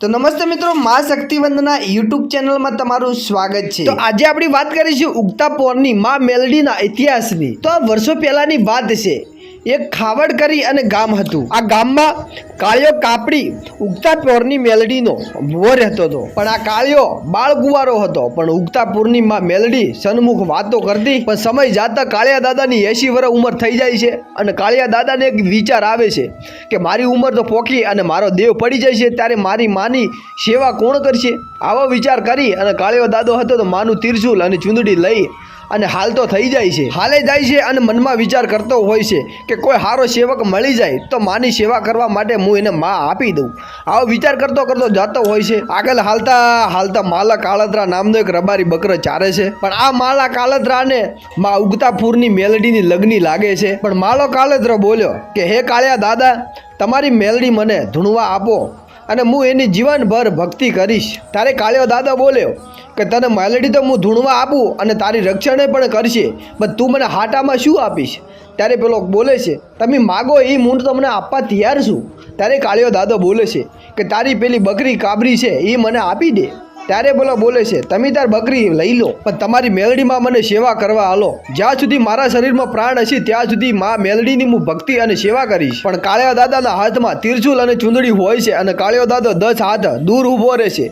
તો નમસ્તે મિત્રો, મા શક્તિવંદના યુટ્યુબ ચેનલમાં તમારું સ્વાગત છે. તો આજે આપણી વાત કરીશું ઉગતા પોરની મા મેલડીના ઇતિહાસની. તો આ વર્ષો પહેલાની વાત છે. એક ખાવડ કરી અને ગામ હતું. આ ગામમાં કાળિયો કાપડી ઉગતા પોરની મેલડીનો વર રહેતો હતો. પણ આ કાળિયો બાળ ગુવારો હતો. પણ ઉગતા પૂરની મેલડી સન્મુખ વાતો કરતી, પણ સમય જાતા કાળિયા દાદાની એસી વર્ષ ઉંમર થઈ જાય છે અને કાળિયા દાદાને એક વિચાર આવે છે કે મારી ઉંમર તો પોકી અને મારો દેવ પડી જાય છે, ત્યારે મારી માની સેવા કોણ કરશે? આવો વિચાર કરી અને કાળિયો દાદો હતો તો માનું તિરશુલ અને ચૂંદડી લઈ અને હાલ તો થઈ જાય છે. હાલે જાય છે અને મનમાં વિચાર કરતો હોય છે કે કોઈ સારો સેવક મળી જાય તો માની સેવા કરવા માટે હું એને માં આપી દઉં. આવો વિચાર કરતો કરતો જતો હોય છે. આગળ હાલતા હાલતા માલા કાળતરા નામનો એક રબારી બકરો ચારે છે. પણ આ માલા કાળતરાને મા ઉગતા પૂરની મેલડીની લગ્ની લાગે છે. પણ માલો કાળદરો બોલ્યો કે, હે કાળિયા દાદા, તમારી મેલડી મને ધૂણવા આપો. અને હું એની જીવનભર ભક્તિ કરીશ. તારે કાળિયો દાદા બોલ્યો કે તને મેલડી તો હું ધૂણવા આપું અને તારી રક્ષણે પણ કરશે. પણ તું મને હાટામાં શું આપીશ? ત્યારે પેલો બોલે છે, તમે માગો એ હું તમને આપવા તૈયાર છું. ત્યારે કાળિયો દાદો બોલે છે કે તારી પેલી બકરી કાબરી છે, એ મને આપી દે. ત્યારે બોલો, બોલે છે, તમે તાર બકરી લઈ લો, પણ તમારી મેલડીમાં મને સેવા કરવા હાલો જ્યાં સુધી મારા શરીરમાં પ્રાણ હશે, ત્યાં સુધી મા મેલડીની હું ભક્તિ અને સેવા કરીશ. પણ કાળિયા દાદાના હાથમાં તિરસુલ અને ચૂંદડી હોય છે અને કાળિયો દાદો દસ હાથ દૂર ઊભો રહેશે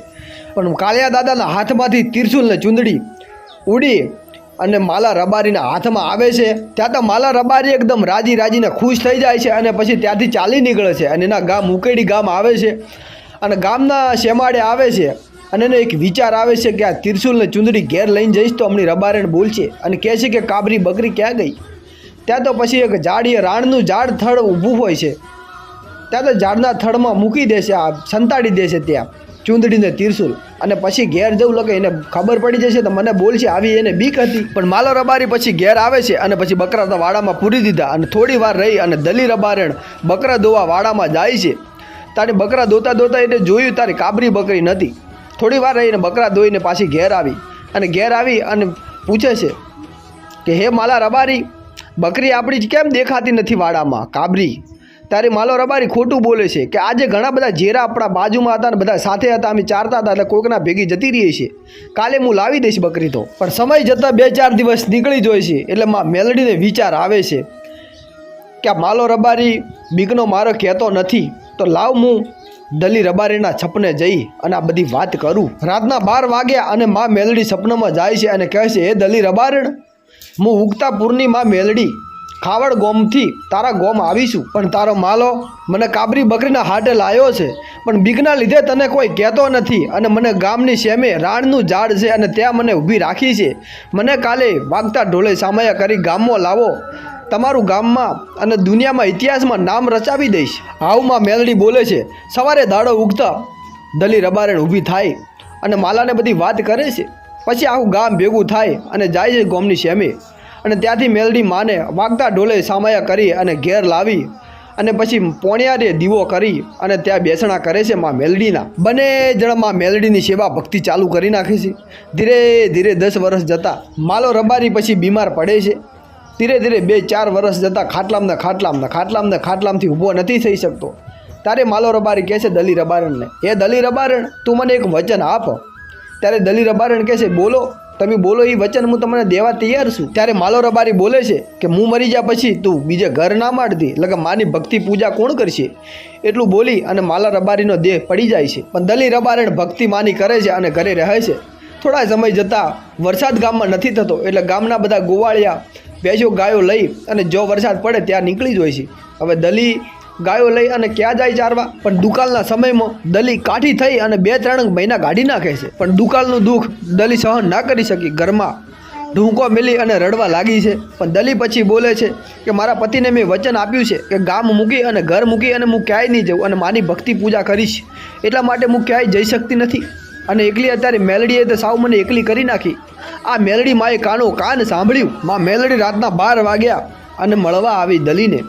પણ કાળિયા દાદાના હાથમાંથી તિરસુલ ને ચૂંદડી ઉડી અને માલા રબારીના હાથમાં આવે છે. ત્યાં તો માલા રબારી એકદમ રાજી રાજીને ખુશ થઈ જાય છે અને પછી ત્યાંથી ચાલી નીકળે છે અને એના ગામ ઉકેડી ગામ આવે છે. અને ગામના શેમાડે આવે છે. અને એનો એક વિચાર આવે છે કે આ તિરશુલને ચૂંદડી ઘેર લઈને જઈશ તો અમની રબારેણ બોલશે અને કહે છે કે કાબરી બકરી ક્યાં ગઈ? ત્યાં તો પછી એક ઝાડીએ રાણનું ઝાડ થડ ઊભું હોય છે. ત્યાં તો ઝાડના થડમાં મૂકી દેશે આ, સંતાડી દેશે ત્યાં, ચૂંદડીને તિરશુલ. અને પછી ઘેર જવું લગે એને ખબર પડી જશે તો મને બોલશે, આવી એને બીક હતી. પણ માલો રબારી પછી ઘેર આવે છે અને પછી બકરા તો વાડામાં પૂરી દીધા અને થોડી વાર રહી અને દલી રબારણ બકરા દોવા વાડામાં જાય છે. તારે બકરા દોતા દોતા એને જોયું, તારી કાબરી બકરી નથી. થોડી વાર રહીને બકરા દોઈને પાછી ઘેર આવી અને ઘેર આવી અને પૂછે છે કે, હે માલા રબારી, બકરી આપણી કેમ દેખાતી નથી વાડામાં? કાબરી. તારે માલો રબારી ખોટું બોલે છે કે, આજે ઘણા બધા જેરા આપણા બાજુમાં હતા અને બધા સાથે હતા. અમે ચારતા હતા એટલે કોઈકના ભેગી જતી રહીએ છીએ. કાલે હું લાવી દઈશ બકરી તો. પણ સમય જતાં બે ચાર દિવસ નીકળી જાય છે એટલે મેલડીને વિચાર આવે છે કે, આ માલો રબારી બીકનો મારો કહેતો નથી. તો લાવ હું દલી રબારીના છપને જઈ અને આ બધી વાત કરું. રાતના બાર વાગ્યા અને મા મેલડી સપનામાં જાય છે અને કહે છે એ દલી રબારણ, હું ઉગતા પૂરની મા મેલડી. ખાવડ ગોમથી તારા ગોમ આવીશું. પણ તારો માલો મને કાબરી બકરીના હાટે લાવ્યો છે. પણ બીકના લીધે તને કોઈ કહેતો નથી અને મને ગામની સેમે રાણનું ઝાડ છે અને ત્યાં મને ઊભી રાખી છે. મને કાલે વાગતા ઢોલે સામયા કરી ગામમાં લાવો. તમારું ગામમાં અને દુનિયામાં ઇતિહાસમાં નામ રચાવી દઈશ. હાવમાં મેલડી બોલે છે, સવારે દાડો ઉગતા દલી રબારેણ ઊભી થાય અને માલાને બધી વાત કરે છે. પછી આખું ગામ ભેગું થાય અને જાય છે ગોમની સેમે. અને ત્યાંથી મેલડી માને વાગતા ઢોલે સામાયા કરી અને ઘેર લાવી અને પછી પોણિયારે દીવો કરી અને ત્યાં બેસણા કરે છે માં મેલડીના. બંને જણમાં મેલડીની સેવા ભક્તિ ચાલુ કરી નાખે છે. ધીરે ધીરે દસ વર્ષ જતાં માલો રબારી પછી બીમાર પડે છે. ધીરે ધીરે બે ચાર વર્ષ જતાં ખાટલામને ખાટલામને ખાટલામને ખાટલામથી ઊભો નથી થઈ શકતો. ત્યારે માલો રબારી કહે છે દલી રબારણને. એ દલી રબારણ, તું મને એક વચન આપ. ત્યારે દલી રબારણ કહે છે, બોલો, તમે બોલો એ વચન હું તમને દેવા તૈયાર છું. ત્યારે માલો રબારી બોલે છે કે, હું મરી જા પછી તું બીજે ઘર ના મારતી, એટલે કે માની ભક્તિ પૂજા કોણ કરશે? એટલું બોલી અને માલા રબારીનો દેહ પડી જાય છે. પણ દલી રબારણ ભક્તિ માની કરે છે અને ઘરે રહે છે. થોડા સમય જતાં વરસાદ ગામમાં નથી થતો, એટલે ગામના બધા ગોવાળિયા ભેંસો ગાયો લઈ અને જો વરસાદ પડે ત્યાં નીકળી જ હોય છે. હવે દલી ગાયો લઈ અને ક્યાં જાય ચારવા? પણ દુકાળના સમયમાં દલી કાઠી થઈ અને બે ત્રણ મહિના કાઢી નાખે છે. પણ દુકાળનું દુઃખ દલી સહન ના કરી શકી. ઘરમાં ઢૂંકો મેલી અને રડવા લાગી છે. પણ દલી પછી બોલે છે કે મારા પતિને મેં વચન આપ્યું છે કે ગામ મૂકી અને ઘર મૂકી અને હું ક્યાંય નહીં જાઉં અને માની ભક્તિ પૂજા કરીશ. એટલા માટે હું ક્યાંય જઈ શકતી નથી. અને એકલી અત્યારે મેલડીએ તો સાવ મને એકલી કરી નાખી. આ મેલડી માએ કાનો કાન સાંભળ્યું. માં મેલડી રાતના બાર વાગ્યા અને મળવા આવી દલીને.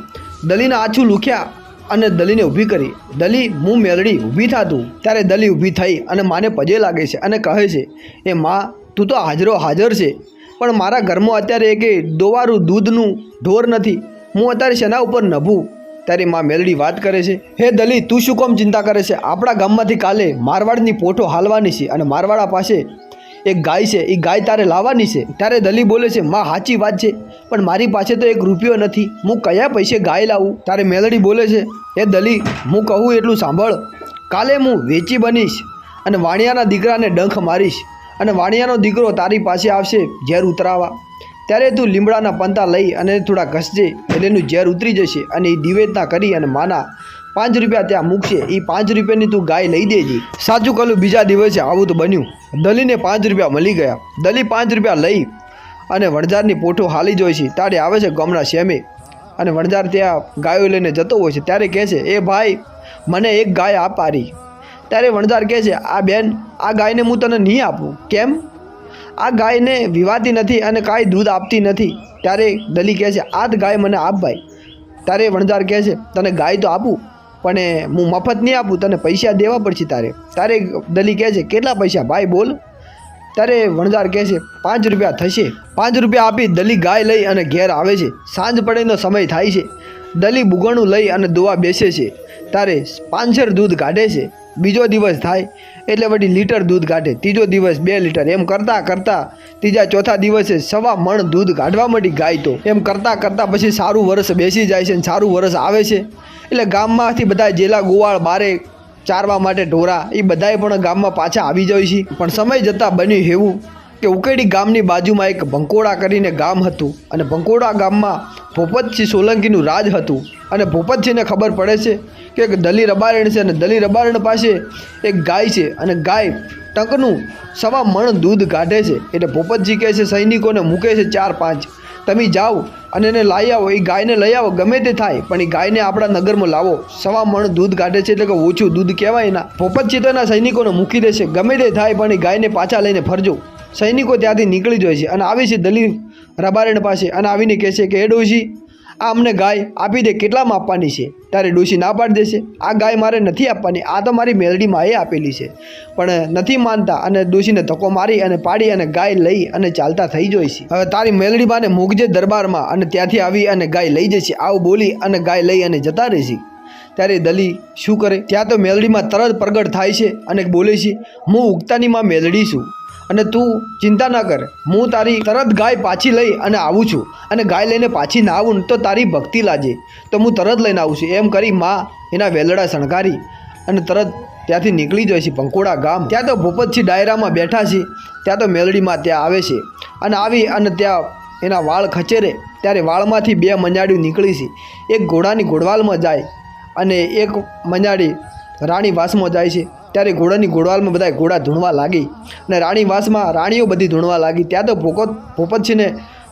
દલીને આછું લુખ્યા અને દલીને ઊભી કરી. દલી, હું મેલડી, ઊભી થાતું ત્યારે દલી ઊભી થઈ અને માને પજે લાગે છે અને કહે છે, એ માં, તું તો હાજરો હાજર છે. પણ મારા ઘરમાં અત્યારે એક દોવારું દૂધનું ઢોર નથી. હું અત્યારે શેના ઉપર નભું? ત્યારે માં મેલડી વાત કરે છે, હે દલી, તું શું કોમ ચિંતા કરે છે? આપણા ગામમાંથી કાલે મારવાડની પોઠો હાલવાની છે અને મારવાડા પાસે એક ગાય છે એ ગાય તારે લાવવાની છે. ત્યારે દલી બોલે છે, માં, સાચી વાત છે, પણ મારી પાસે તો એક રૂપિયો નથી. હું કયા પૈસે ગાય લાવું? તારે મેલડી બોલે છે, એ દલી, હું કહું એટલું સાંભળ. કાલે હું વેચી બનીશ અને વાણિયાના દીકરાને ડંખ મારીશ અને વાણિયાનો દીકરો તારી પાસે આવશે, ઝેર ઉતરાવા. ત્યારે તું લીમડાના પંતા લઈ અને થોડા ઘસજે, એટલે એનું ઝેર ઉતરી જશે અને એ નિવેદના કરી અને માના પાંચ રૂપિયા ત્યાં મૂકશે એ પાંચ રૂપિયાની તું ગાય લઈ દેજે. સાચું કહ્યું બીજા દિવસે આવું તો બન્યું. દલીને પાંચ રૂપિયા મળી ગયા. દલી પાંચ રૂપિયા લઈ અને વણઝારની પોઠો હાલી જોઈ છે. તારે આવે છે ગામના શેમે અને વણઝાર ત્યાં ગાયો લઈને જતો હોય છે. ત્યારે કહે છે, એ ભાઈ, મને એક ગાય આપ પારી ત્યારે વણઝાર કહે છે, આ બેન, આ ગાયને હું તને નહીં આપું. કેમ? આ ગાયને વિવાતી નથી અને કાંઈ દૂધ આપતી નથી. ત્યારે દલી કહે છે, આ જ ગાય મને આપ ભાઈ. ત્યારે વણઝાર કહે છે, તને ગાય તો આપું? પણ હું મફત નહીં આપું, તને પૈસા દેવા પડશે તારે. તારે દલી કહે છે, કેટલા પૈસા? ભાઈ, બોલ. તારે વણઝાર કહે છે, પાંચ રૂપિયા થશે. પાંચ રૂપિયા આપી દલી ગાય લઈ અને ઘેર આવે છે. સાંજ પડેનો સમય થાય છે. દલી બુગણું લઈ અને દુવા બેસે છે. તારે પાંચસર દૂધ કાઢે છે. બીજો દિવસ થાય એટલે વળી લીટર દૂધ કાઢે. ત્રીજો દિવસ બે લીટર. એમ કરતાં કરતાં ત્રીજા ચોથા દિવસે સવા મણ દૂધ કાઢવા માંડી ગાય તો. એમ કરતાં કરતાં પછી સારું વરસ બેસી જાય છે અને સારું વરસ આવે છે. એટલે ગામમાંથી બધા જેલા ગોવાળ બારે ચારવા માટે ઢોરા એ બધાય પણ ગામમાં પાછા આવી જાય છે. પણ સમય જતાં બન્યું એવું કે ઉકેડી ગામની બાજુમાં એક ભંકોડા કરીને ગામ હતું અને ભંકોડા ગામમાં ભોપતસિંહ સોલંકીનું રાજ હતું. અને ભોપતસિંહને ખબર પડે છે કે એક દલી રબારણ છે અને દલી રબારણ પાસે એક ગાય છે અને ગાય ટંકનું સવા મણ દૂધ કાઢે છે. એટલે ભોપતજી કહે છે, સૈનિકોને મૂકે છે ચાર પાંચ. તમે જાઓ અને એને લાવી આવો. એ ગાયને લઈ આવો. ગમે તે થાય, પણ એ ગાયને આપણા નગરમાં લાવો. સવા મણ દૂધ કાઢે છે એટલે કે ઓછું દૂધ કહેવાય એના. ભોપતજી તો એના સૈનિકોને મૂકી દેશે ગમે તે થાય, પણ એ ગાયને પાછા લઈને ફરજો. સૈનિકો ત્યાંથી નીકળી જાય છે અને આવે છે દલીલ રબારણ પાસે અને આવીને કહે છે કે એ ડોશી, આ અમને ગાય આપી દે, કેટલામાં આપવાની છે? ત્યારે ડોશી ના પાડી દેશે. આ ગાય મારે નથી આપવાની, આ તો મારી મેલડીમાં એ આપેલી છે. પણ નથી માનતા અને ડોશીને ધક્કો મારી અને પાડી અને ગાય લઈ અને ચાલતા થઈ જોઈ છે. હવે તારી મેલડી બાને મૂકજે દરબારમાં અને ત્યાંથી આવી અને ગાય લઈ જશે. આવું બોલી અને ગાય લઈ અને જતા રહેશે ત્યારે દલી શું કરે? ત્યાં તો મેલડીમાં તરત પ્રગટ થાય છે અને બોલે છે, હું ઉગતાની મેલડી છું. અને તું ચિંતા ના કર. હું તારી તરત ગાય પાછી લઈ અને આવું છું. અને ગાય લઈને પાછી ના આવું તો તારી ભક્તિ લાજે તો હું તરત લઈને આવું છું. એમ કરી માં એના વેલડા શણગારી અને તરત ત્યાંથી નીકળી જાય છે પંકોડા ગામ. ત્યાં તો ભૂપતસિંહ ડાયરામાં બેઠા છે. ત્યાં તો મેલડીમાં ત્યાં આવે છે. અને આવી અને ત્યાં એના વાળ ખચેરે. ત્યારે વાળમાંથી બે મંજાડીઓ નીકળી છે. એક ઘોડાની ઘોડવાલમાં જાય અને એક મંજાડી રાણી વાસમાં જાય છે. ત્યારે ઘોડાની ઘોડવાલમાં બધા ઘોડા ધૂણવા લાગી અને રાણીવાસમાં રાણીઓ બધી ધૂણવા લાગી. ત્યાં તો ભોપત ભોપતસિંહને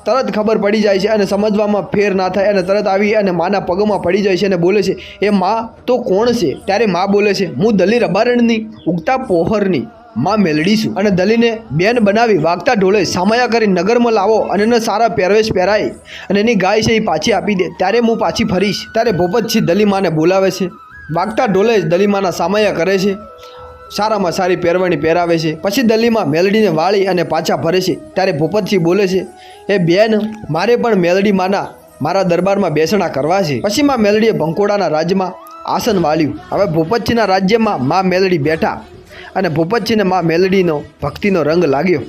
તરત ખબર પડી જાય છે અને સમજવામાં ફેર ના થાય અને તરત આવી અને માના પગમાં પડી જાય છે અને બોલે છે, એ માં, તો કોણ છે? ત્યારે માં બોલે છે, હું દલી રબારણની ઉગતા પોહરની માં મેલડી અને દલીને બેન બનાવી વાગતા ઢોલે સામયા કરી નગરમાં લાવો અને એને સારા પહેરવેશ પહેરાય અને એની ગાય છે એ પાછી આપી દે. ત્યારે હું પાછી ફરીશ. ત્યારે ભોપતસિંહ દલી માને બોલાવે છે. વાગતા ઢોલે દલીમાના સામયા કરે છે. સારામાં સારી પહેરવણી પહેરાવે છે. પછી દલીમાં મેલડીને વાળી અને પાછા ફરે છે. ત્યારે ભૂપતસિંહ બોલે છે, એ બેન, મારે પણ મેલડી માના મારા દરબારમાં બેસણા કરવા છે. પછી માં મેલડીએ ભંકોડાના રાજ્યમાં આસન વાળ્યું. હવે ભૂપતસિંહના રાજ્યમાં મા મેલડી બેઠા અને ભૂપતસિંહને મા મેલડીનો ભક્તિનો રંગ લાગ્યો.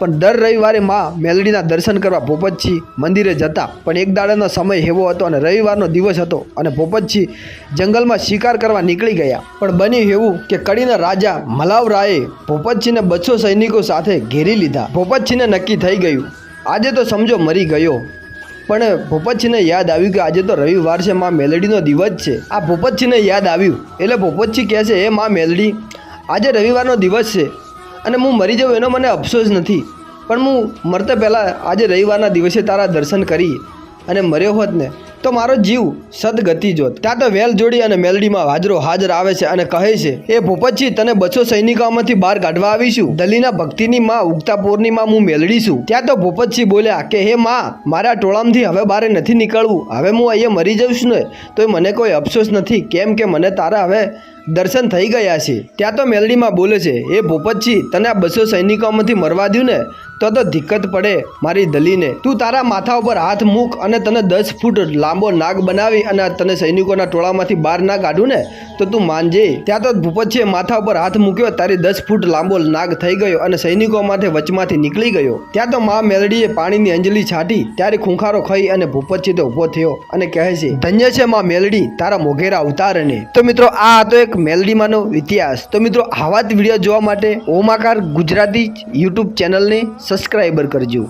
પણ દર રવિવારે માં મેલડીના દર્શન કરવા ભોપતસિંહ મંદિરે જતા. પણ એક દાડાનો સમય એવો હતો અને રવિવારનો દિવસ હતો અને ભોપતસિંહ જંગલમાં શિકાર કરવા નીકળી ગયા. પણ બન્યું એવું કે કડીના રાજા મલાવરાએ ભોપતસિંહને બસો સૈનિકો સાથે ઘેરી લીધા. ભોપતસિંહને નક્કી થઈ ગયું, આજે તો સમજો મરી ગયો. પણ ભોપતસિંહને યાદ આવ્યું કે આજે તો રવિવાર છે, માં મેલડીનો દિવસ છે. આ ભોપતસિંહને યાદ આવ્યું. એટલે ભોપતસિંહ કહે છે એ માં મેલડી, આજે રવિવારનો દિવસ છે. અને હું મરી જાઉં એનો મને અફસોસ નથી. પણ હું મરતા પહેલાં આજે રવિવારના દિવસે તારા દર્શન કરી અને મર્યો હોત ને, તો મારો જીવ સદગતિ જોત. ત્યાં તો વેલ જોડી અને મેલડીમાં હાજરો હાજર આવે છે અને કહે છે એ ભૂપતજી, તને બસો સૈનિકોમાંથી બહાર કાઢવા આવીશું દલીના ભક્તિની માં, ઉગતા પોરની માં હું મેલડી છું. ત્યાં તો ભૂપતજી બોલ્યા, કે હે માં, મારા ટોળામથી હવે બારે નથી નીકળવું. હવે હું અહીંયા મરી જઉં છું ને તો મને કોઈ અફસોસ નથી. કેમ કે મને તારા હવે દર્શન થઈ ગયા છે. ત્યાં તો મેલડીમાં બોલે છે એ ભૂપતજી, તને આ બસો સૈનિકોમાંથી મરવા દ્યું ને? તો તો દિક્કત પડે મારી દલીને. તું તારા માથા ઉપર હાથ મૂક અને તને દસ ફૂટ લાંબો નાગ બનાવી અને તને સૈનિકોના ટોળામાંથી બહાર ના કાઢું ને, તો તું માનજે. ત્યાં તો ભૂપતજીએ માથા ઉપર હાથ મૂક્યો, તારી દસ ફૂટ લાંબો નાગ થઈ ગયો અને સૈનિકો માટે વચમાંથી નીકળી ગયો. ત્યાં તો મા મેલડીએ પાણીની અંજલી છાંટી, ત્યારે ખૂંખારો ખાઈ અને ભૂપતજી તો ઊભો થયો અને કહે છે, ધન્ય છે મા મેલડી, તારા મોઘેરા અવતારને. તો મિત્રો, આ હતો એક મેલડીમાંનો ઇતિહાસ. તો મિત્રો, આવા જ વીડિયો જોવા માટે ઓમાકાર ગુજરાતી યુટ્યુબ ચેનલને સબસ્ક્રાઈબર કરજો.